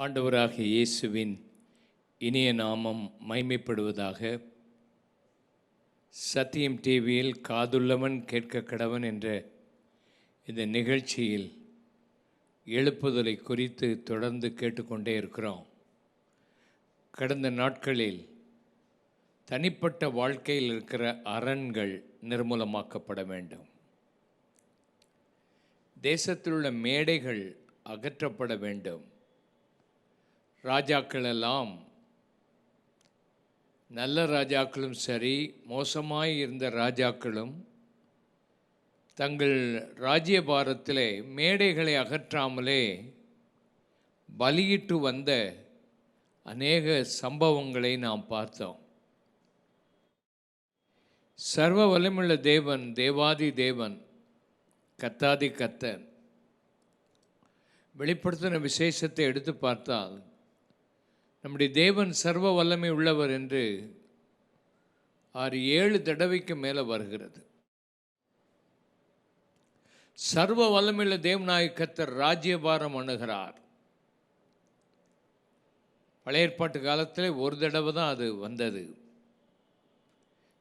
ஆண்டவராக இயேசுவின் இனிய நாமம் மைமைப்படுவதாக சத்தியம் டிவியில் காதுள்ளவன் கேட்க கடவன் என்ற இந்த நிகழ்ச்சியில் எழுப்புதலை குறித்து தொடர்ந்து கேட்டுக்கொண்டே இருக்கிறோம். கடந்த நாட்களில் தனிப்பட்ட வாழ்க்கையில் இருக்கிற அரண்கள் நிர்மூலமாக்கப்பட வேண்டும். தேசத்தில் உள்ள மேடைகள் அகற்றப்பட வேண்டும். ராஜாக்கள் எல்லாம் நல்ல ராஜாக்களும் சரி மோசமாய் இருந்த ராஜாக்களும் தங்கள் ராஜ்யபாரத்திலே மேடைகளை அகற்றாமலே பலியிட்டு வந்த அநேக சம்பவங்களை நாம் பார்த்தோம். சர்வ வலிமுள்ள தேவன் தேவாதி தேவன் கத்தாதி கத்தன். வெளிப்படுத்தின விசேஷத்தை எடுத்து பார்த்தால் நம்முடைய தேவன் சர்வ வல்லமை உள்ளவர் என்று ஆறு ஏழு தடவைக்கு மேலே வருகிறது. சர்வ வல்லமையுள்ள தேவநாயக கத்தர் ராஜ்யபாரம் அணுகிறார். பழைய ஏற்பாட்டு காலத்தில் ஒரு தடவை தான் அது வந்தது.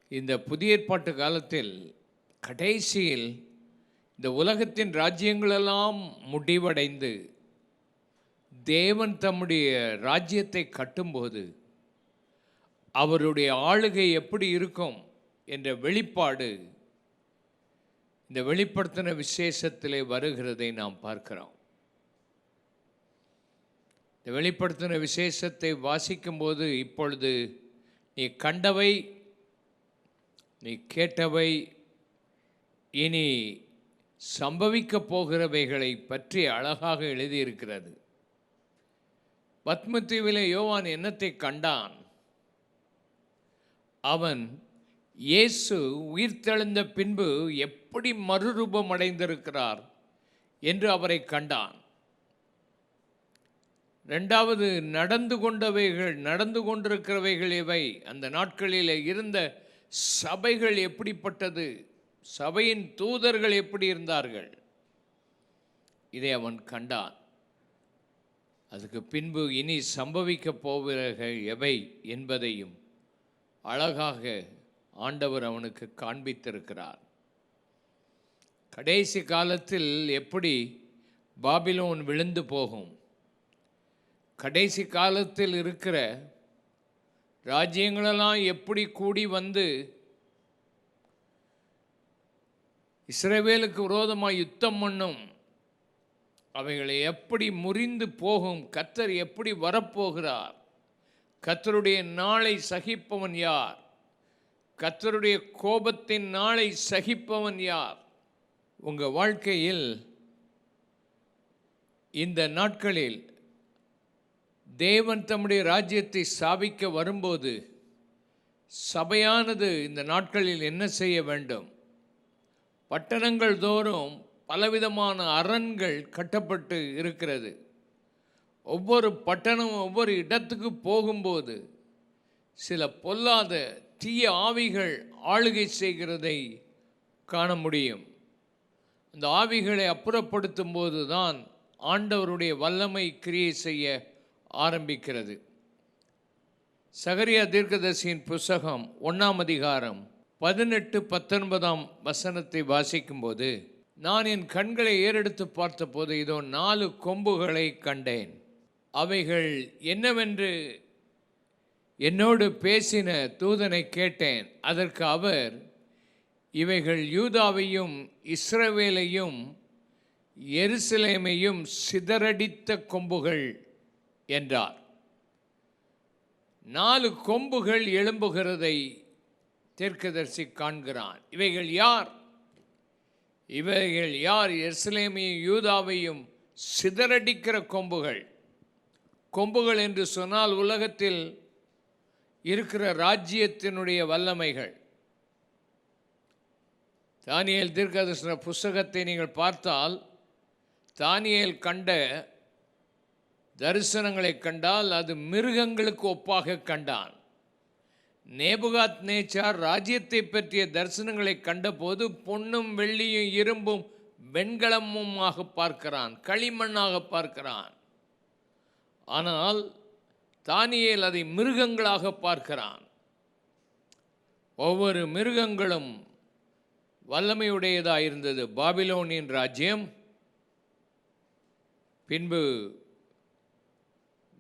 இந்த புதிய ஏற்பாட்டு காலத்தில் கடைசியில் இந்த உலகத்தின் ராஜ்யங்களெல்லாம் முடிவடைந்து தேவன் தம்முடைய ராஜ்யத்தை கட்டும்போது அவருடைய ஆளுகை எப்படி இருக்கும் என்ற வெளிப்பாடு இந்த வெளிப்படுத்தின விசேஷத்திலே வருகிறதை நாம் பார்க்கிறோம். இந்த வெளிப்படுத்தின விசேஷத்தை வாசிக்கும்போது இப்பொழுது நீ கண்டவை நீ கேட்டவை இனி சம்பவிக்கப் போகிறவைகளை பற்றி அழகாக எழுதியிருக்கிறது. பத்மத்தீவிலே யோவான் என்னத்தை கண்டான்? அவன் இயேசு உயிர்த்தெழுந்த பின்பு எப்படி மறுரூபம் அடைந்திருக்கிறார் என்று அவரை கண்டான். ரெண்டாவது நடந்து கொண்டவைகள் நடந்து கொண்டிருக்கிறவைகள் இவை. அந்த நாட்களில் இருந்த சபைகள் எப்படிப்பட்டது? சபையின் தூதர்கள் எப்படி இருந்தார்கள்? இதை அவன் கண்டான். அதுக்கு பின்பு இனி சம்பவிக்கப் போகிறர்கள் எவை என்பதையும் அழகாக ஆண்டவர் அவனுக்கு காண்பித்திருக்கிறார். கடைசி காலத்தில் எப்படி பாபிலோன் விழுந்து போகும்? கடைசி காலத்தில் இருக்கிற ராஜ்யங்களெல்லாம் எப்படி கூடி வந்து இஸ்ரேவேலுக்கு விரோதமாக யுத்தம் பண்ணும்? அவைகளை எப்படி முறிந்து போகும்? கத்தர் எப்படி வரப்போகிறார்? கத்தருடைய நாளை சகிப்பவன் யார்? கத்தருடைய கோபத்தின் நாளை சகிப்பவன் யார்? உங்கள் வாழ்க்கையில் இந்த நாட்களில் தேவன் தம்முடைய ராஜ்யத்தை ஸ்தாபிக்க வரும்போது சபையானது இந்த நாட்களில் என்ன செய்ய வேண்டும்? பட்டணங்கள் தோறும் பலவிதமான அரண்கள் கட்டப்பட்டு இருக்கிறது. ஒவ்வொரு பட்டணம் ஒவ்வொரு இடத்துக்கு போகும்போது சில பொல்லாத தீய ஆவிகள் ஆளுகை செய்கிறதை காண முடியும். அந்த ஆவிகளை அப்புறப்படுத்தும் போது தான் ஆண்டவருடைய வல்லமை கிரியை செய்ய ஆரம்பிக்கிறது. சகரியா தீர்க்கதர்சியின் புஸ்தகம் ஒன்றாம் அதிகாரம் பதினெட்டு பத்தொன்பதாம் வசனத்தை வாசிக்கும்போது நான் என் கண்களை ஏறெடுத்து பார்த்தபோது இதோ நாலு கொம்புகளை கண்டேன். அவைகள் என்னவென்று என்னோடு பேசின தூதனை கேட்டேன். அதற்கு அவர் இவைகள் யூதாவையும் இஸ்ரவேலையும் எருசலேமையும் சிதறடித்த கொம்புகள் என்றார். நாலு கொம்புகள் எழும்புகிறதை தெற்கதர்சி காண்கிறான். இவைகள் யார்? இவைகள் யார்? எஸ்லேமையும் யூதாவையும் சிதறடிக்கிற கொம்புகள். கொம்புகள் என்று சொன்னால் உலகத்தில் இருக்கிற ராஜ்யத்தினுடைய வல்லமைகள். தானியல் தீர்க்கதர்சன புஸ்தகத்தை நீங்கள் பார்த்தால் தானியல் கண்ட தரிசனங்களை கண்டால் அது மிருகங்களுக்கு ஒப்பாக கண்டான். நேபுகாத் நேச்சார் ராஜ்யத்தை பற்றிய தரிசனங்களை கண்டபோது பொன்னும் வெள்ளியும் இரும்பும் வெண்கலமுமாக பார்க்கிறான் களிமண்ணாக பார்க்கிறான். ஆனால் தானியேல் அதை மிருகங்களாக பார்க்கிறான். ஒவ்வொரு மிருகங்களும் வல்லமையுடையதாக இருந்தது. பாபிலோனின் ராஜ்யம் பின்பு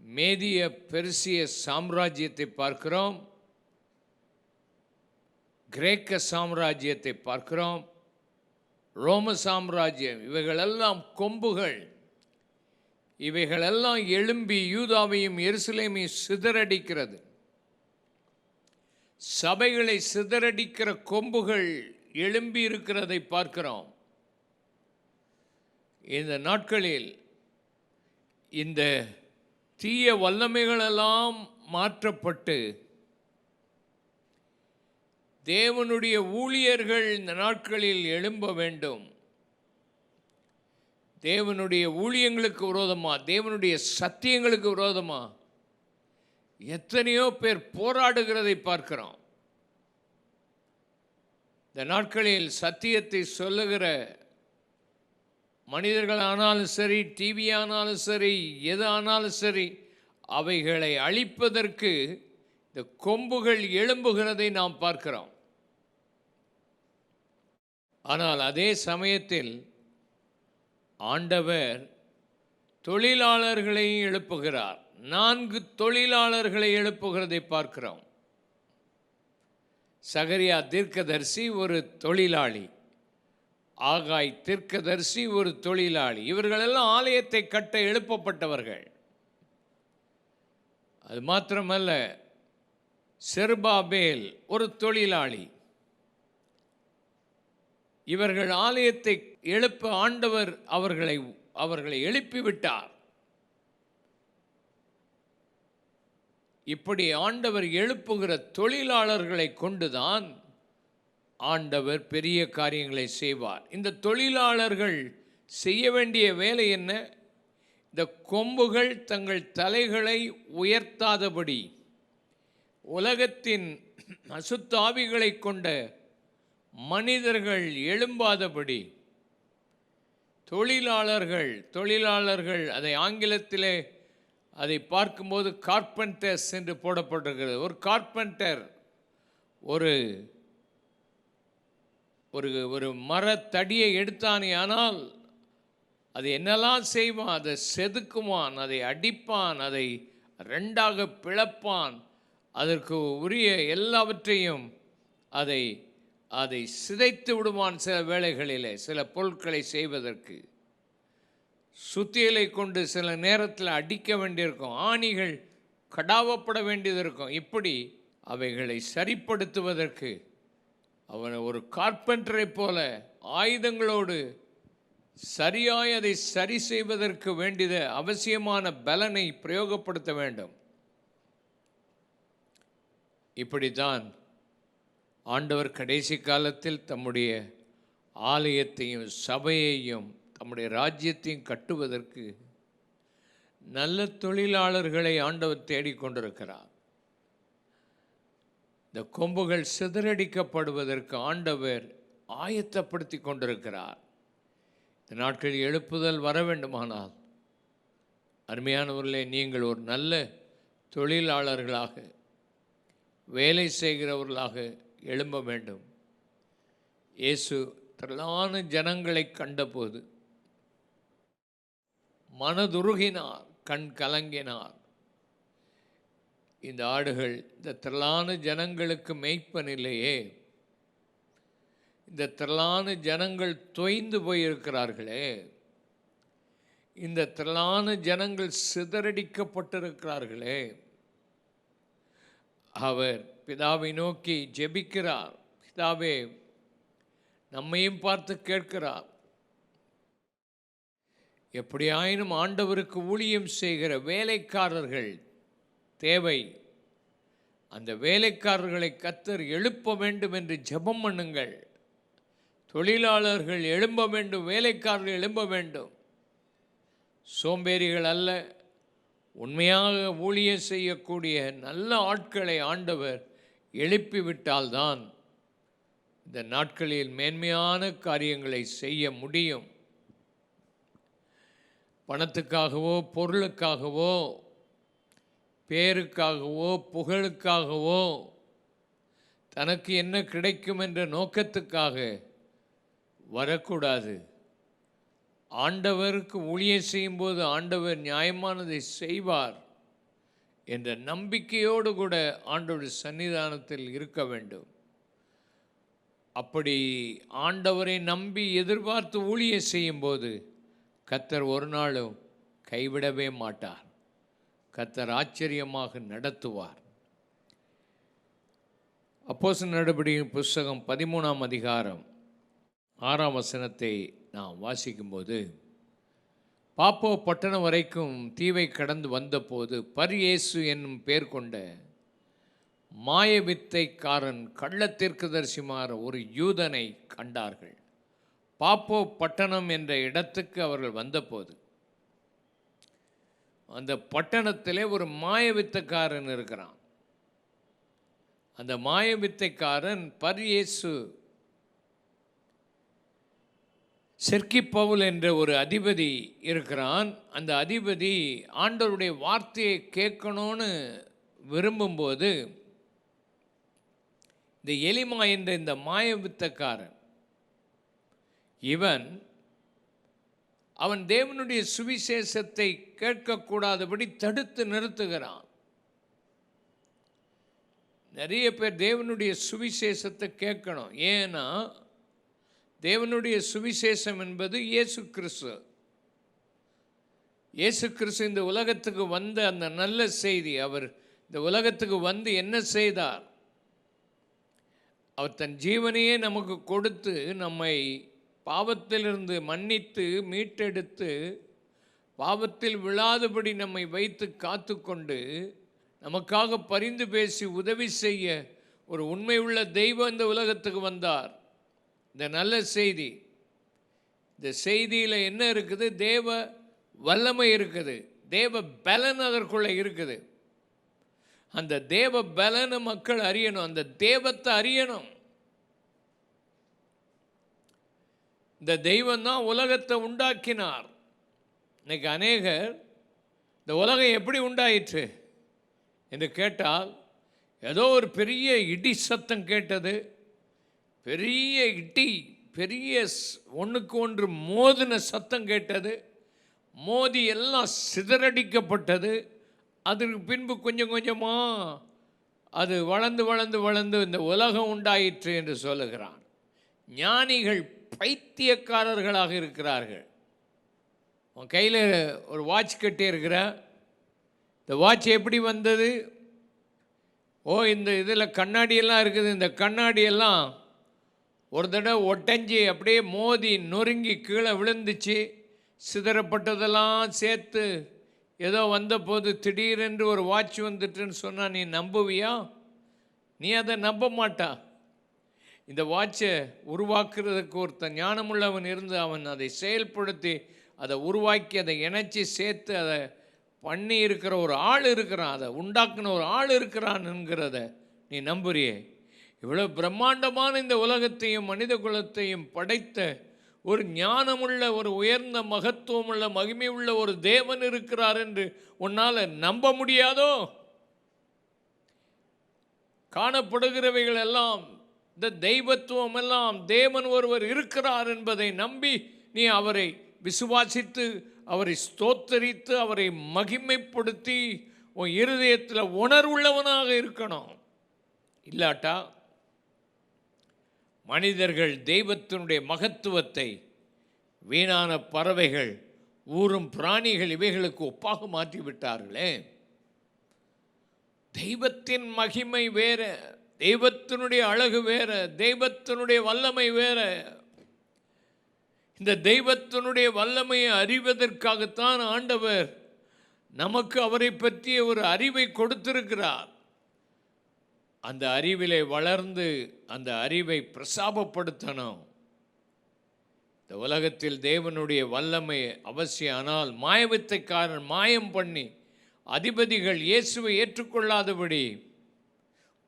மேதிய பெருசிய சாம்ராஜ்யத்தை பார்க்கிறோம். கிரேக்க சாம்ராஜ்யத்தை பார்க்கிறோம். ரோம சாம்ராஜ்யம் இவைகளெல்லாம் கொம்புகள். இவைகளெல்லாம் எழும்பி யூதாவையும் எருசலேமையும் சிதறடிக்கிறது. சபைகளை சிதறடிக்கிற கொம்புகள் எழும்பி இருக்கிறதை பார்க்கிறோம். இந்த நாட்களில் இந்த தீய வல்லமைகளெல்லாம் மாற்றப்பட்டு தேவனுடைய ஊழியர்கள் இந்த நாட்களில் எழும்ப வேண்டும். தேவனுடைய ஊழியங்களுக்கு விரோதமா? தேவனுடைய சத்தியங்களுக்கு விரோதமா? எத்தனையோ பேர் போராடுகிறதை பார்க்கிறோம். இந்த நாட்களில் சத்தியத்தை சொல்லுகிற மனிதர்கள் ஆனாலும் சரி டிவி ஆனாலும் சரி எது ஆனாலும் சரி அவைகளை அழிப்பதற்கு இந்த கொம்புகள் எழும்புகிறதை நாம் பார்க்கிறோம். ஆனால் அதே சமயத்தில் ஆண்டவர் தொழிலாளர்களையும் எழுப்புகிறார். நான்கு தொழிலாளர்களை எழுப்புகிறதை பார்க்கிறோம். சகரியா தீர்க்கதரிசி ஒரு தொழிலாளி. ஆகாய் தீர்க்கதரிசி ஒரு தொழிலாளி. இவர்களெல்லாம் ஆலயத்தை கட்ட எழுப்பப்பட்டவர்கள். அது மாத்திரமல்ல செருபாபேல் ஒரு தொழிலாளி. இவர்கள் ஆலயத்தை எழுப்ப ஆண்டவர் அவர்களை அவர்களை எழுப்பிவிட்டார். இப்படி ஆண்டவர் எழுப்புகிற தொழிலாளர்களை கொண்டுதான் ஆண்டவர் பெரிய காரியங்களை செய்வார். இந்த தொழிலாளர்கள் செய்ய வேண்டிய வேலை என்ன? இந்த கொம்புகள் தங்கள் தலைகளை உயர்த்தாதபடி உலகத்தின் அசுத்தாவிகளை கொண்ட மனிதர்கள் எழும்பாதபடி தொழிலாளர்கள் தொழிலாளர்கள் அதை ஆங்கிலத்திலே அதை பார்க்கும்போது கார்பெண்டர்ஸ் என்று போடப்பட்டிருக்கிறது. ஒரு கார்பெண்டர் ஒரு ஒரு ஒரு மரத்தடியை எடுத்தானே ஆனால் அது என்னெல்லாம் செய்வான்? அதை செதுக்குவான் அதை அடிப்பான் அதை ரெண்டாக பிளப்பான். அதற்கு உரிய எல்லாவற்றையும் அதை அதை சிதைத்து விடுவான் சில வேளைகளிலே சில பொருட்களை செய்வதற்கு. சுத்தியலை கொண்டு சில நேரத்தில் அடிக்க வேண்டியிருக்கும் ஆணிகள் கடாவப்பட வேண்டியது இருக்கும் இப்படி அவைகளை சரிப்படுத்துவதற்கு அவன் ஒரு கார்பெண்டரை போல ஆயுதங்களோடு சரியாய் அதை சரி செய்வதற்கு வேண்டியத அவசியமான பலனை பிரயோகப்படுத்த வேண்டும். இப்படித்தான் ஆண்டவர் கடைசி காலத்தில் தம்முடைய ஆலயத்தையும் சபையையும் தம்முடைய ராஜ்யத்தையும் கட்டுவதற்கு நல்ல தொழிலாளர்களை ஆண்டவர் தேடிக்கொண்டிருக்கிறார் இந்த கொம்புகள் சிதறடிக்கப்படுவதற்கு ஆண்டவர் ஆயத்தப்படுத்தி கொண்டிருக்கிறார். இந்த நாட்களில் எழுப்புதல் வர வேண்டுமானால் அருமையானவர்களே நீங்கள் ஒரு நல்ல தொழிலாளர்களாக வேலை செய்கிறவர்களாக எழும்ப வேண்டும். இயேசு திரளான ஜனங்களை கண்டபோது மனதுருகினார் கண் கலங்கினார். இந்த ஆடுகள் இந்த திரளான ஜனங்களுக்கு மெய்ப்பனில்லையே இந்த திரளான ஜனங்கள் தொய்ந்து போயிருக்கிறார்களே இந்த திரளான ஜனங்கள் சிதறடிக்கப்பட்டிருக்கிறார்களே. அவர் பிதாவை நோக்கி ஜெபிக்கிறார். பிதாவே நம்மையும் பார்த்து கேட்கிறார். எப்படியாயினும் ஆண்டவருக்கு ஊழியம் செய்கிற வேலைக்காரர்கள் தேவை. அந்த வேலைக்காரர்களை கத்தர் எழுப்ப வேண்டும் என்று ஜெபம் பண்ணுங்கள். தொழிலாளர்கள் எழும்ப வேண்டும் வேலைக்காரர்கள் எழும்ப வேண்டும். சோம்பேறிகள் அல்ல. உண்மையாக ஊழிய செய்யக்கூடிய நல்ல ஆட்களை ஆண்டவர் எழுப்பிவிட்டால்தான் இந்த நாட்களில் மேன்மையான காரியங்களை செய்ய முடியும். பணத்துக்காகவோ பொருளுக்காகவோ பேருக்காகவோ புகழுக்காகவோ தனக்கு என்ன கிடைக்கும் என்ற நோக்கத்துக்காக வரக்கூடாது. ஆண்டவருக்கு ஊழியம் செய்யும்போது ஆண்டவர் நியாயமானதை செய்வார் என்ற நம்பிக்கையோடு கூட ஆண்டவர் சன்னிதானத்தில் இருக்க வேண்டும். அப்படி ஆண்டவரை நம்பி எதிர்பார்த்து ஊழியம் செய்யும்போது கத்தர் ஒரு நாளும் கைவிடவே மாட்டார். கத்தர் ஆச்சரியமாக நடத்துவார். அப்போஸ் நடபடியின் புஸ்தகம் பதிமூணாம் அதிகாரம் ஆறாம் வசனத்தை நாம் வாசிக்கும்போது பாப்போ பட்டணம் வரைக்கும் தீவை கடந்து வந்தபோது பரியேசு என்னும் பேர் கொண்ட மாயவித்தைக்காரன் தரிசிமாற ஒரு யூதனை கண்டார்கள். பாப்போ பட்டணம் என்ற இடத்துக்கு அவர்கள் வந்தபோது அந்த பட்டணத்திலே ஒரு மாயவித்தக்காரன் இருக்கிறான். அந்த மாயவித்தைக்காரன் பரியேசு செர்க்கி பவுல் என்ற ஒரு அதிபதி இருக்கிறான். அந்த அதிபதி ஆண்டவருடைய வார்த்தையை கேட்கணும்னு விரும்பும்போது இந்த எலிமா என்ற இந்த மாயவித்தக்காரன் இவன் அவன் தேவனுடைய சுவிசேஷத்தை கேட்கக்கூடாதபடி தடுத்து நிறுத்துகிறான். நிறைய பேர் தேவனுடைய சுவிசேஷத்தை கேட்கணும். ஏன்னா தேவனுடைய சுவிசேஷம் என்பது இயேசு கிறிஸ்து. இயேசு கிறிஸ்து இந்த உலகத்துக்கு வந்த அந்த நல்ல செய்தி அவர் இந்த உலகத்துக்கு வந்து என்ன செய்தார்? அவர் தன் ஜீவனையே நமக்கு கொடுத்து நம்மை பாவத்திலிருந்து மன்னித்து மீட்டெடுத்து பாவத்தில் விழாதபடி நம்மை வைத்து காத்துக்கொண்டு நமக்காக பரிந்து பேசி உதவி செய்ய ஒரு உண்மை உள்ள தெய்வம் இந்த உலகத்துக்கு வந்தார். இந்த நல்ல செய்தி. இந்த செய்தியில் என்ன இருக்குது? தேவ வல்லமை இருக்குது. தேவ பலன் அதற்குள்ளே இருக்குது. அந்த தேவ பலனை மக்கள் அறியணும். அந்த தேவத்தை அறியணும். இந்த தெய்வம் தான் உலகத்தை உண்டாக்கினார். இன்னைக்கு அநேகர் இந்த உலகம் எப்படி உண்டாயிற்று? என்று கேட்டால் ஏதோ ஒரு பெரிய இடி சத்தம் கேட்டது. பெரிய இட்டி பெரிய ஒன்றுக்கு ஒன்று மோதின சத்தம் கேட்டது. மோதி எல்லாம் சிதறடிக்கப்பட்டது. அதற்கு பின்பு கொஞ்சம் கொஞ்சமாக அது வளர்ந்து வளர்ந்து வளர்ந்து இந்த உலகம் உண்டாயிற்று என்று சொல்லுகிறான். ஞானிகள் பைத்தியக்காரர்களாக இருக்கிறார்கள். உன் கையில் ஒரு வாட்ச் கட்டி இருக்கிற இந்த வாட்ச் எப்படி வந்தது? ஓ இந்த இதில் கண்ணாடியெல்லாம் இருக்குது. இந்த கண்ணாடியெல்லாம் ஒரு தடவை ஒட்டஞ்சி அப்படியே மோதி நொறுங்கி கீழே விழுந்துச்சு. சிதறப்பட்டதெல்லாம் சேர்த்து ஏதோ வந்தபோது திடீரென்று ஒரு வாட்ச் வந்துட்டுன்னு சொன்னால் நீ நம்புவியா? நீ அதை நம்ப மாட்டா. இந்த வாட்சை உருவாக்குறதுக்கு ஒருத்தன் ஞானமுள்ளவன் இருந்து அவன் அதை செயல்படுத்தி அதை உருவாக்கி அதை இணைச்சி சேர்த்து அதை பண்ணி இருக்கிற ஒரு ஆள் இருக்கிறான் அதை உண்டாக்குன ஒரு ஆள் இருக்கிறான்ங்கிறத நீ நம்புறியே? இவ்வளோ பிரம்மாண்டமான இந்த உலகத்தையும் மனித குலத்தையும் படைத்த ஒரு ஞானமுள்ள ஒரு உயர்ந்த மகத்துவமுள்ள மகிமை உள்ள ஒரு தேவன் இருக்கிறார் என்று உன்னால் நம்ப முடியாதோ? காணப்படுகிறவைகள் எல்லாம் இந்த தெய்வத்துவம் எல்லாம் தேவன் ஒருவர் இருக்கிறார் என்பதை நம்பி நீ அவரை விசுவாசித்து அவரை ஸ்தோத்தரித்து அவரை மகிமைப்படுத்தி உன் இருதயத்தில் உணர்வுள்ளவனாக இருக்கணும். இல்லாட்டா மனிதர்கள் தெய்வத்தினுடைய மகத்துவத்தை வீணான பறவைகள் ஊறும் பிராணிகள் இவைகளுக்கு ஒப்பாக மாற்றி விட்டார்களே தெய்வத்தின் மகிமை வேற தெய்வத்தினுடைய அழகு வேற தெய்வத்தினுடைய வல்லமை வேற. இந்த தெய்வத்தினுடைய வல்லமையை அறிவதற்காகத்தான் ஆண்டவர் நமக்கு அவரை பற்றிய ஒரு அறிவை கொடுத்திருக்கிறார். அந்த அறிவிலே வளர்ந்து அந்த அறிவை பிரசாபப்படுத்தணும். இந்த உலகத்தில் தேவனுடைய வல்லமை அவசியம். ஆனால் மாயவித்தைக்காரன் மாயம் பண்ணி அதிபதிகள் இயேசுவை ஏற்றுக்கொள்ளாதபடி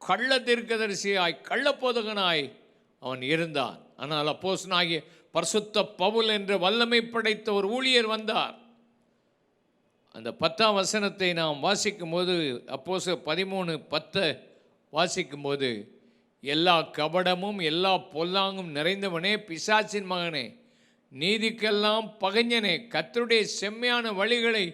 கள்ள தீர்க்கதரிசியாய் கள்ளப்போதகனாய் அவன் இருந்தான். ஆனால் அப்போசனாகிய பரிசுத்த பவுல் என்ற வல்லமை படைத்த ஒரு ஊழியர் வந்தார். அந்த பத்தாம் வசனத்தை நாம் வாசிக்கும்போது அப்போச பதிமூணு பத்தை வாசிக்கும்போது எல்லா கபடமும் எல்லா பொல்லாங்கும் நிறைந்தவனே பிசாசின் மகனே நீதிக்கெல்லாம் பகைஞனே கத்தருடைய செம்மையான வழிகளை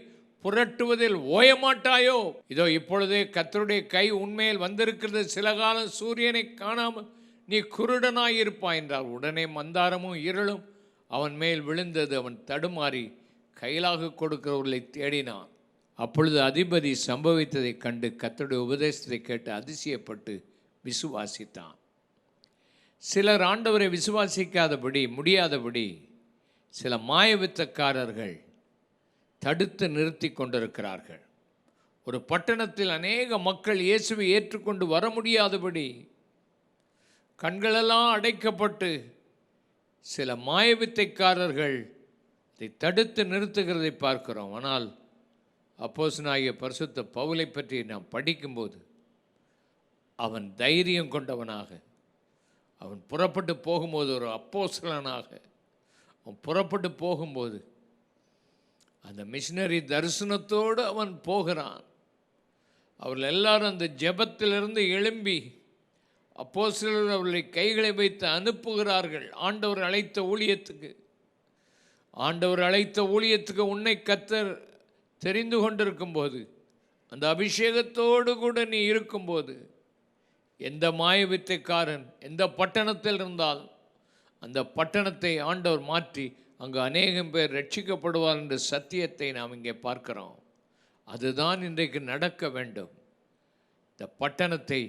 புரட்டுவதில் ஓயமாட்டாயோ? இதோ இப்பொழுதே கத்தருடைய கை உண்மையில் வந்திருக்கிறது. சில காலம் சூரியனை காணாமல் நீ குருடனாயிருப்பாய் என்றால் என்றார் உடனே மந்தாரமும் இருளும் அவன் மேல் விழுந்தது. அவன் தடுமாறி கையிலாக கொடுக்கிறவர்களை தேடினான். அப்பொழுது அதிபதி சம்பவித்ததைக் கண்டு கத்தோடைய உபதேசத்தை கேட்டு அதிசயப்பட்டு விசுவாசித்தான். சிலர் ஆண்டவரை விசுவாசிக்காதபடி முடியாதபடி சில மாயவித்தக்காரர்கள் தடுத்து நிறுத்தி கொண்டிருக்கிறார்கள். ஒரு பட்டணத்தில் அநேக மக்கள் இயேசுவை ஏற்றுக்கொண்டு வர முடியாதபடி கண்களெல்லாம் அடைக்கப்பட்டு சில மாயவித்தைக்காரர்கள் இதை தடுத்து நிறுத்துகிறதை பார்க்கிறோம். ஆனால் அப்போசனாகிய பரிசுத்த பவுலை பற்றி நாம் படிக்கும்போது அவன் தைரியம் கொண்டவனாக அவன் புறப்பட்டு போகும்போது ஒரு அப்போசலனாக அவன் புறப்பட்டு போகும்போது அந்த மிஷினரி தரிசனத்தோடு அவன் போகிறான். அவர்கள் எல்லாரும் அந்த ஜபத்திலிருந்து எழும்பி அப்போஸ்தலர் அவர்களை கைகளை வைத்து அனுப்புகிறார்கள். ஆண்டவர் அழைத்த ஊழியத்துக்கு ஆண்டவர் அழைத்த ஊழியத்துக்கு உன்னை கத்தர் தெரிந்து கொண்டிருக்கும்போது அந்த அபிஷேகத்தோடு கூட நீ இருக்கும்போது எந்த மாயவித்தைக்காரன் எந்த பட்டணத்தில் இருந்தால் அந்த பட்டணத்தை ஆண்டவர் மாற்றி அங்கு அநேகம் பேர் ரட்சிக்கப்படுவார் என்ற சத்தியத்தை நாம் இங்கே பார்க்கிறோம். அதுதான் இன்றைக்கு நடக்க வேண்டும். இந்த பட்டணத்தை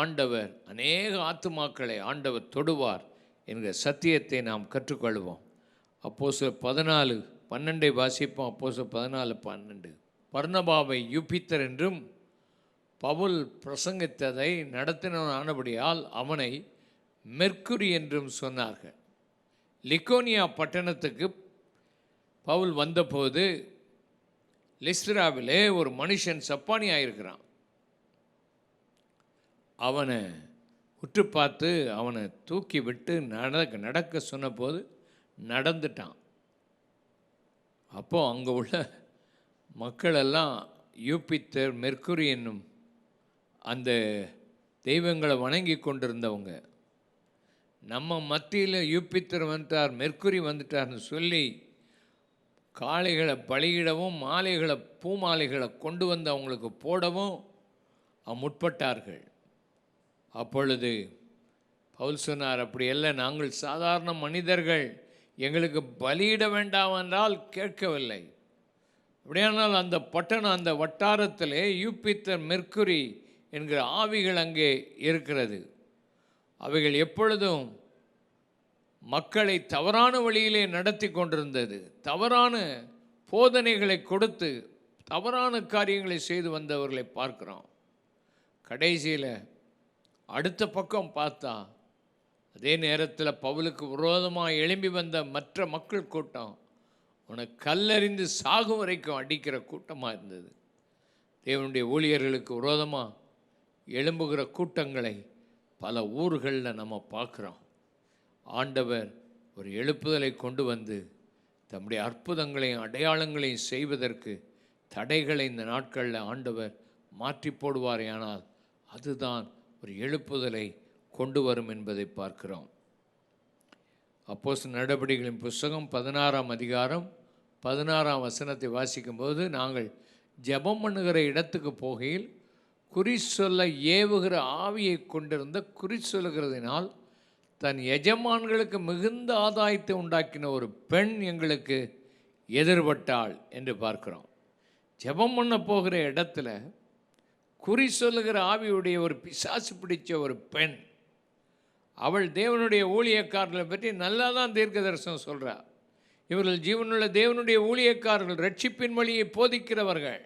ஆண்டவர் அநேக ஆத்துமாக்களை ஆண்டவர் தொடுவார் என்கிற சத்தியத்தை நாம் கற்றுக்கொள்வோம். அப்போ சில பதினாலு பன்னெண்டை வாசிப்போம். அப்போ பதினாலு பன்னெண்டு. பர்ணபாவை யூபித்தர் என்றும் பவுல் பிரசங்கித்ததை நடத்தினவன் ஆனபடியால் அவனை மெர்க்குரி என்றும் சொன்னார்கள். லிக்கோனியா பட்டணத்துக்கு பவுல் வந்தபோது லிஸ்ட்ராவிலே ஒரு மனுஷன் சப்பானியாக இருக்கிறான் அவனை உற்று பார்த்து அவனை தூக்கி விட்டு நடக்க நடக்க சொன்னபோது நடந்துட்டான். அப்போ அங்கே உள்ள மக்களெல்லாம் யூபித்தர் மெர்க்குரி என்னும் அந்த தெய்வங்களை வணங்கி கொண்டிருந்தவங்க. நம்ம மத்தியில் யூபித்தர் வந்துட்டார் மெர்க்குரி வந்துட்டார்னு சொல்லி காளைகளை பலியிடவும் மாலைகளை பூமாலைகளை கொண்டு வந்து அவங்களுக்கு போடவும் முற்பட்டார்கள். அப்பொழுது பவுல் சொன்னார் அப்படி நாங்கள் சாதாரண மனிதர்கள். எங்களுக்கு பலியிட வேண்டாம் என்றால் கேட்கவில்லை. அப்படியானால் அந்த பட்டணம் அந்த வட்டாரத்திலே யூபித்தர் மெர்க்குரி என்கிற ஆவிகள் அங்கே இருக்கிறது. அவைகள் எப்பொழுதும் மக்களை தவறான வழியிலே நடத்தி கொண்டிருந்தது. தவறான போதனைகளை கொடுத்து தவறான காரியங்களை செய்து வந்தவர்களை பார்க்கிறோம். கடைசியில் அடுத்த பக்கம் பார்த்தா அதே நேரத்தில் பவுலுக்கு விரோதமாக எழும்பி வந்த மற்ற மக்கள் கூட்டம் உனக்கு கல்லறிந்து சாகும் வரைக்கும் அடிக்கிற கூட்டமாக இருந்தது. தேவனுடைய ஊழியர்களுக்கு விரோதமாக எழும்புகிற கூட்டங்களை பல ஊர்களில் நம்ம பார்க்குறோம். ஆண்டவர் ஒரு எழுப்புதலை கொண்டு வந்து தம்முடைய அற்புதங்களையும் அடையாளங்களையும் செய்வதற்கு தடைகளை இந்த நாட்களில் ஆண்டவர் மாற்றி போடுவாரேயானால் அதுதான் ஒரு எழுப்புதலை கொண்டு வரும் என்பதை பார்க்கிறோம். அப்போஸ் நடவடிக்கைகளின் புஸ்தகம் பதினாறாம் அதிகாரம் பதினாறாம் வசனத்தை வாசிக்கும்போது நாங்கள் ஜெபம் பண்ணுகிற இடத்துக்கு போகையில் குறி சொல்ல ஏவுகிற ஆவியை கொண்டிருந்த குறி சொல்லுகிறதினால் தன் எஜமான்களுக்கு மிகுந்த ஆதாயத்தை உண்டாக்கின ஒரு பெண் எங்களுக்கு எதிர்பட்டாள் என்று பார்க்கிறோம். ஜெபம் பண்ண போகிற இடத்துல குறி சொல்லுகிற ஆவியுடைய ஒரு பிசாசு பிடித்த ஒரு பெண் அவள் தேவனுடைய ஊழியக்காரர்களை பற்றி நல்லா தான் தீர்க்க தரிசனம் சொல்கிறார் இவர்கள் ஜீவனுள்ள தேவனுடைய ஊழியக்காரர்கள் ரட்சிப்பின் வழியை போதிக்கிறவர்கள்.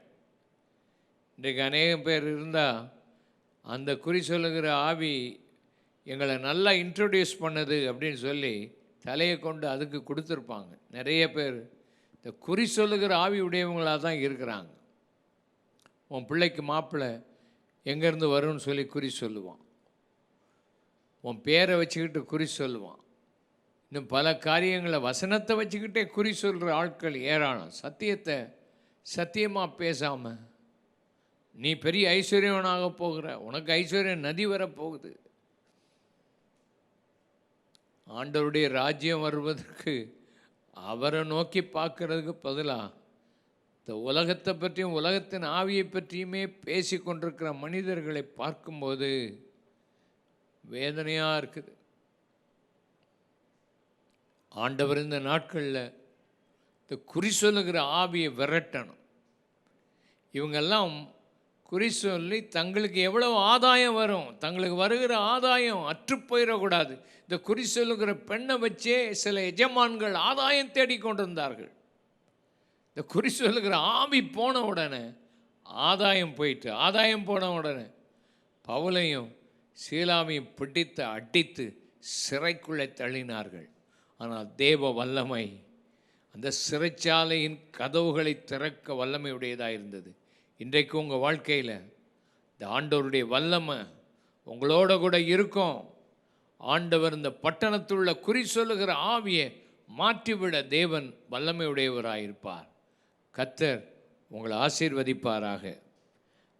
இன்றைக்கு அநேகம் பேர் இருந்தால் அந்த குறி சொல்லுகிற ஆவி எங்களை நல்லா இன்ட்ரடியூஸ் பண்ணுது அப்படின்னு சொல்லி தலையை கொண்டு அதுக்கு கொடுத்துருப்பாங்க. நிறைய பேர் இந்த குறி சொல்லுகிற ஆவி உடையவங்களாக தான் இருக்கிறாங்க. உன் பிள்ளைக்கு மாப்பிள்ளை எங்கேருந்து வரும்னு சொல்லி குறி சொல்லுவான். உன் பேரை வச்சுக்கிட்டு குறி சொல்லுவான். இன்னும் பல காரியங்களை வசனத்தை வச்சுக்கிட்டே குறி சொல்கிற ஆட்கள் ஏராளம். சத்தியத்தை சத்தியமாக பேசாமல் நீ பெரிய ஐஸ்வர்யவனாக போகிற உனக்கு ஐஸ்வர்யம் நதி வரப்போகுது. ஆண்டவருடைய ராஜ்யம் வருவதற்கு அவரை நோக்கி பார்க்கறதுக்கு பதிலாக இந்த உலகத்தை பற்றியும் உலகத்தின் ஆவியை பற்றியுமே பேசி கொண்டிருக்கிற மனிதர்களை பார்க்கும்போது வேதனையாக இருக்குது. ஆண்டவர் இந்த நாட்களில் இந்த குறி சொல்லுகிற ஆவியை விரட்டணும். இவங்கெல்லாம் குறி சொல்லி தங்களுக்கு எவ்வளவு ஆதாயம் வரும். தங்களுக்கு வருகிற ஆதாயம் அற்று போயிடக்கூடாது. இந்த குறி சொல்லுகிற பெண்ணை வச்சே சில எஜமான்கள் ஆதாயம் தேடிக்கொண்டிருந்தார்கள் இந்த குறி சொல்லுகிற ஆவி போன உடனே ஆதாயம் போயிட்டு ஆதாயம் போன உடனே பவுலையும் சீலாவையும் பிடித்து அடித்து சிறைக்குள்ளே தள்ளினார்கள். ஆனால் தேவ வல்லமை அந்த சிறைச்சாலையின் கதவுகளை திறக்க வல்லமையுடையதாக இருந்தது. இன்றைக்கு உங்கள் வாழ்க்கையில் இந்த ஆண்டவருடைய வல்லமை உங்களோட கூட இருக்கும். ஆண்டவர் இந்த பட்டணத்துள்ள குறி சொல்லுகிற ஆவியை மாற்றிவிட தேவன் வல்லமையுடையவராயிருப்பார். கத்தர் உங்களை ஆசீர்வதிப்பாராக.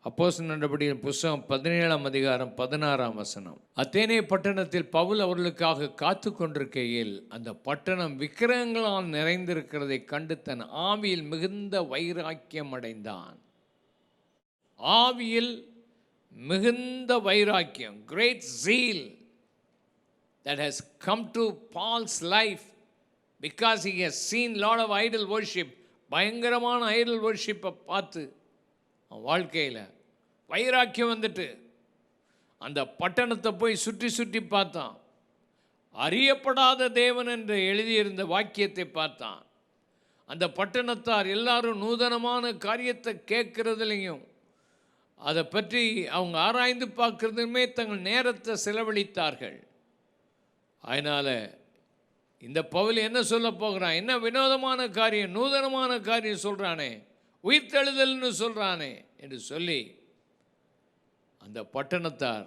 அப்போஸ் நடபடியின் புஸ்தகம் பதினேழாம் அதிகாரம் பதினாறாம் வசனம். அத்தேனே பட்டணத்தில் பவுல் அவர்களுக்காக காத்து கொண்டிருக்கையில் அந்த பட்டணம் விக்கிரகங்களால் நிறைந்திருக்கிறதை கண்டு தன் ஆவியில் மிகுந்த வைராக்கியம் அடைந்தான். ஆவியில் மிகுந்த வைராக்கியம் great zeal that has come to Paul's life because he has seen lot of idol worship பயங்கரமான ஐடல் worship-ஐ பார்த்து வாழ்க்கையில் வைராக்கியம் வந்துட்டு. அந்த பட்டணத்தை போய் சுற்றி சுற்றி பார்த்தான். அறியப்படாத தேவன் என்று எழுதியிருந்த வாக்கியத்தை பார்த்தான். அந்த பட்டணத்தார் எல்லாரும் நூதனமான காரியத்தை கேட்கறதுலையும் அதை பற்றி அவங்க ஆராய்ந்து பார்க்குறதுமே தங்கள் நேரத்தை செலவழித்தார்கள். அதனால் இந்த பவுல் என்ன சொல்ல போகிறான்? என்ன வினோதமான காரியம் நூதனமான காரியம் சொல்கிறானே உயிர்த்தெழுதல்னு சொல்கிறானே என்று சொல்லி அந்த பட்டணத்தார்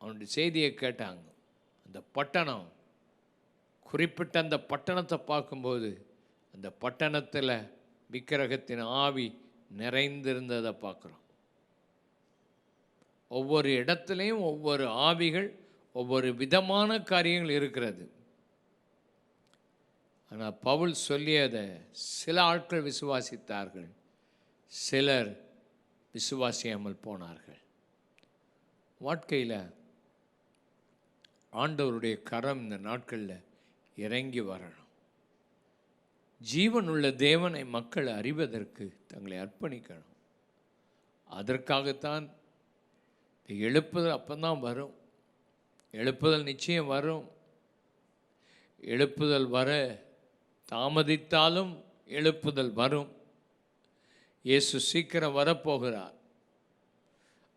அவனுடைய செய்தியை கேட்டாங்க. அந்த பட்டணம் குறிப்பிட்ட அந்த பட்டணத்தை பார்க்கும்போது அந்த பட்டணத்தில் விக்கிரகத்தின் ஆவி நிறைந்திருந்ததை பார்க்குறோம். ஒவ்வொரு இடத்துலையும் ஒவ்வொரு ஆவிகள் ஒவ்வொரு விதமான காரியங்கள் இருக்கிறது. ஆனால் பவுல் சொல்லியதை சில ஆட்கள் விசுவாசித்தார்கள் சிலர் விசுவாசியாமல் போனார்கள். வாழ்க்கையில் ஆண்டவருடைய கரம் இந்த நாட்களில் இறங்கி வரணும். ஜீவனுள்ள தேவனை மக்கள் அறிவதற்கு தங்களை அர்ப்பணிக்கணும். அதற்காகத்தான் எழுப்புதல் அப்போ தான் வரும். எழுப்புதல் நிச்சயம் வரும். எழுப்புதல் வர தாமதித்தாலும் எழுப்புதல் வரும். இயேசு சீக்கிரம் வரப்போகிறார்.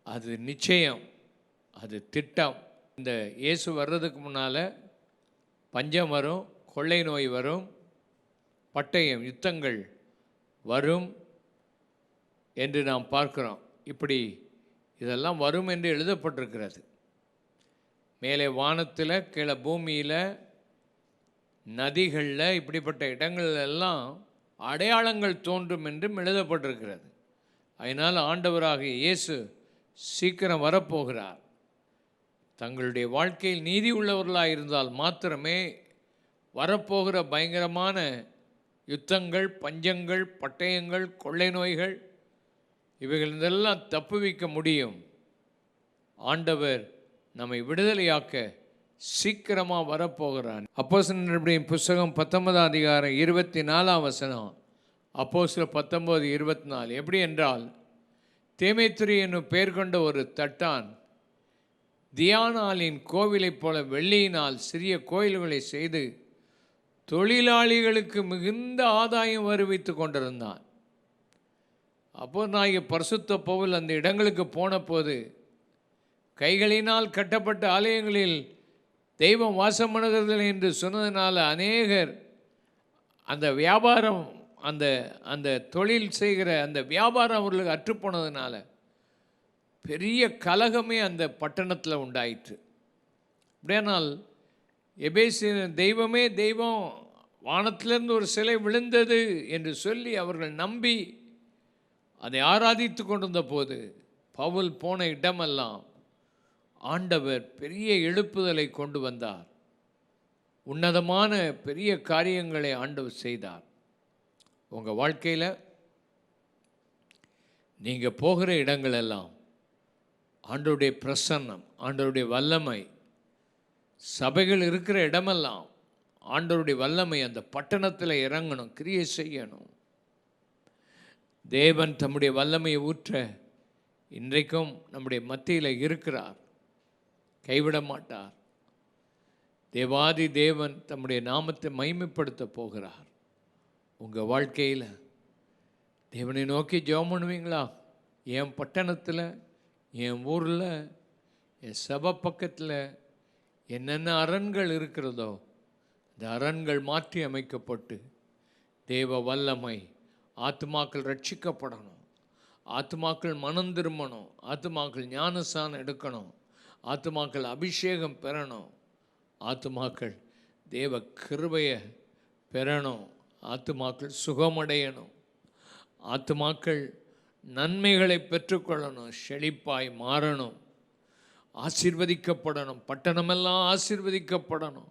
அது நிச்சயம். அது திட்டம். இந்த இயேசு வர்றதுக்கு முன்னால் பஞ்சம் வரும் கொள்ளை நோய் வரும் பட்டயம் யுத்தங்கள் வரும் என்று நாம் பார்க்கிறோம். இப்படி இதெல்லாம் வரும் என்று எழுதப்பட்டிருக்கிறது. மேலே வானத்தில் கீழே பூமியில் நதிகளில் இப்படிப்பட்ட இடங்களிலெல்லாம் எல்லாம் அடையாளங்கள் தோன்றும் என்றும் எழுதப்பட்டிருக்கிறது. அதனால் ஆண்டவராக இயேசு சீக்கிரம் வரப்போகிறார். தங்களுடைய வாழ்க்கையில் நீதி உள்ளவர்களாக இருந்தால் மாத்திரமே வரப்போகிற பயங்கரமான யுத்தங்கள் பஞ்சங்கள் பட்டயங்கள் கொள்ளை நோய்கள் இவைகள் தப்புவிக்க முடியும். ஆண்டவர் நம்மை விடுதலையாக்க சீக்கிரமாக வரப்போகிறான் சிலருடைய புஸ்தகம் பத்தொன்பதாம் அதிகாரம் இருபத்தி நாலாம் வசனம். அப்போ சில பத்தொம்போது இருபத்தி நாலு எப்படி என்றால் தேமைத்துறை என்னும் பெயர் கொண்ட ஒரு தட்டான் தியானாலின் கோவிலைப் போல வெள்ளியினால் சிறிய கோயில்களை செய்து தொழிலாளிகளுக்கு மிகுந்த ஆதாயம் வருவித்து கொண்டிருந்தான். அப்போ நாயகி பரிசுத்த பவுல் அந்த இடங்களுக்கு போனபோது கைகளினால் கட்டப்பட்ட ஆலயங்களில் தெய்வம் வாசம் பண்ணுகிறதில்லை என்று சொன்னதுனால அநேகர் அந்த வியாபாரம் அந்த அந்த தொழில் செய்கிற அந்த வியாபாரம் அவர்களுக்கு அற்றுப்போனதுனால பெரிய கலகமே அந்த பட்டணத்தில் உண்டாயிற்று. அப்படியானால் எபேசி தெய்வமே தெய்வம் வானத்திலிருந்து ஒரு சிலை விழுந்தது என்று சொல்லி அவர்கள் நம்பி அதை ஆராதித்து கொண்டிருந்த போது பவுல் போன இடமெல்லாம் ஆண்டவர் பெரிய எழுப்புதலை கொண்டு வந்தார். உன்னதமான பெரிய காரியங்களை ஆண்டவர் செய்தார். உங்கள் வாழ்க்கையில் நீங்கள் போகிற இடங்களெல்லாம் ஆண்டவருடைய பிரசன்னம் ஆண்டவருடைய வல்லமை. சபைகள் இருக்கிற இடமெல்லாம் ஆண்டவருடைய வல்லமை அந்த பட்டணத்தில் இறங்கணும் கிரியை செய்யணும். தேவன் தம்முடைய வல்லமையை ஊற்ற இன்றைக்கும் நம்முடைய மத்தியில் இருக்கிறார். கைவிட மாட்டார். தேவாதி தேவன் தம்முடைய நாமத்தை மைமைப்படுத்த போகிறார். உங்கள் வாழ்க்கையில் தேவனை நோக்கி ஜெபம் பண்ணுவீங்களா? என் பட்டணத்தில் என் ஊரில் என் சபை பக்கத்தில் என்னென்ன அரண்கள் இருக்கிறதோ இந்த அரண்கள் மாற்றி அமைக்கப்பட்டு தேவ வல்லமை ஆத்துமாக்கள் ரட்சிக்கப்படணும். ஆத்துமாக்கள் மனம் திரும்பணும். ஆத்துமாக்கள் ஞானசானம் எடுக்கணும். ஆத்துமாக்கள் அபிஷேகம் பெறணும். ஆத்துமாக்கள் தேவ கிருபையை பெறணும். ஆத்துமாக்கள் சுகமடையணும். ஆத்துமாக்கள் நன்மைகளை பெற்றுக்கொள்ளணும் செழிப்பாய் மாறணும். ஆசிர்வதிக்கப்படணும் பட்டணமெல்லாம் ஆசிர்வதிக்கப்படணும்.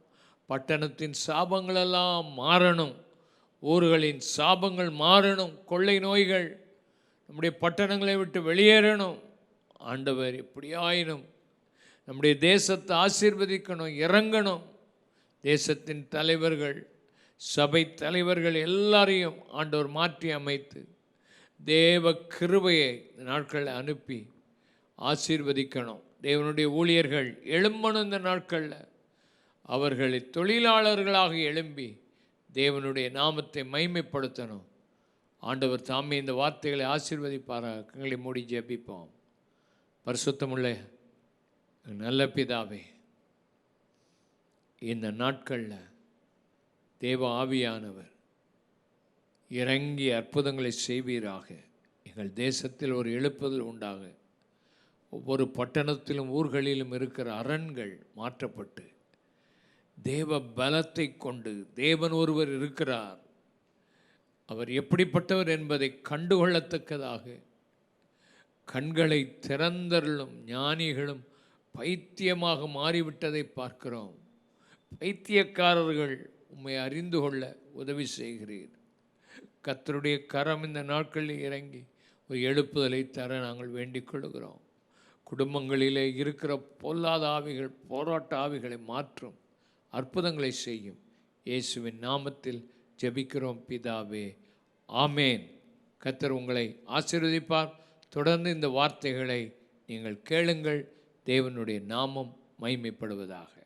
பட்டணத்தின் சாபங்களெல்லாம் மாறணும். ஊர்களின் சாபங்கள் மாறணும். கொள்ளை நோய்கள் நம்முடைய பட்டணங்களை விட்டு வெளியேறணும். ஆண்டவர் எப்படியாயினும் நம்முடைய தேசத்தை ஆசீர்வதிக்கணும் இறங்கணும். தேசத்தின் தலைவர்கள் சபை தலைவர்கள் எல்லாரையும் ஆண்டவர் மாற்றி அமைத்து தேவ கிருபையை இந்த நாட்களில் அனுப்பி ஆசீர்வதிக்கணும். தேவனுடைய ஊழியர்கள் எழும்பணும் இந்த நாட்களில். அவர்களை தொழிலாளர்களாக எழும்பி தேவனுடைய நாமத்தை மைமைப்படுத்தணும் ஆண்டவர் தாமே இந்த வார்த்தைகளை ஆசீர்வதிப்பாராக. கண்களை மூடி ஜெபிப்போம். பரிசுத்தமுள்ள நல்ல பிதாவே இந்த நாட்களில் தேவ ஆவியானவர் இறங்கி அற்புதங்களை செய்வீராக. எங்கள் தேசத்தில் ஒரு எழுப்புதல் உண்டாக. ஒவ்வொரு பட்டணத்திலும் ஊர்களிலும் இருக்கிற அரண்கள் மாற்றப்பட்டு தேவ பலத்தை கொண்டு தேவன் ஒருவர் இருக்கிறார். அவர் எப்படிப்பட்டவர் என்பதை கண்டுகொள்ளத்தக்கதாக. கண்களை திறந்தருளும் ஞானிகளும் பைத்தியமாக மாறிவிட்டதை பார்க்கிறோம். பைத்தியக்காரர்கள் உம்மை அறிந்து கொள்ள உதவி செய்கிறீர். கத்தருடைய கரம் இந்த நாட்களில் இறங்கி ஒரு எழுப்புதலை தர நாங்கள் வேண்டிக் கொள்கிறோம் குடும்பங்களிலே இருக்கிற பொல்லாத ஆவிகள் போராட்ட ஆவிகளை மாற்றும் அற்புதங்களை செய்யும். இயேசுவின் நாமத்தில் ஜெபிக்கிறோம் பிதாவே. ஆமேன். கத்தர் உங்களை ஆசீர்வதிப்பார். தொடர்ந்து இந்த வார்த்தைகளை நீங்கள் கேளுங்கள். தேவனுடைய நாமம் மைமைப்படுவதாக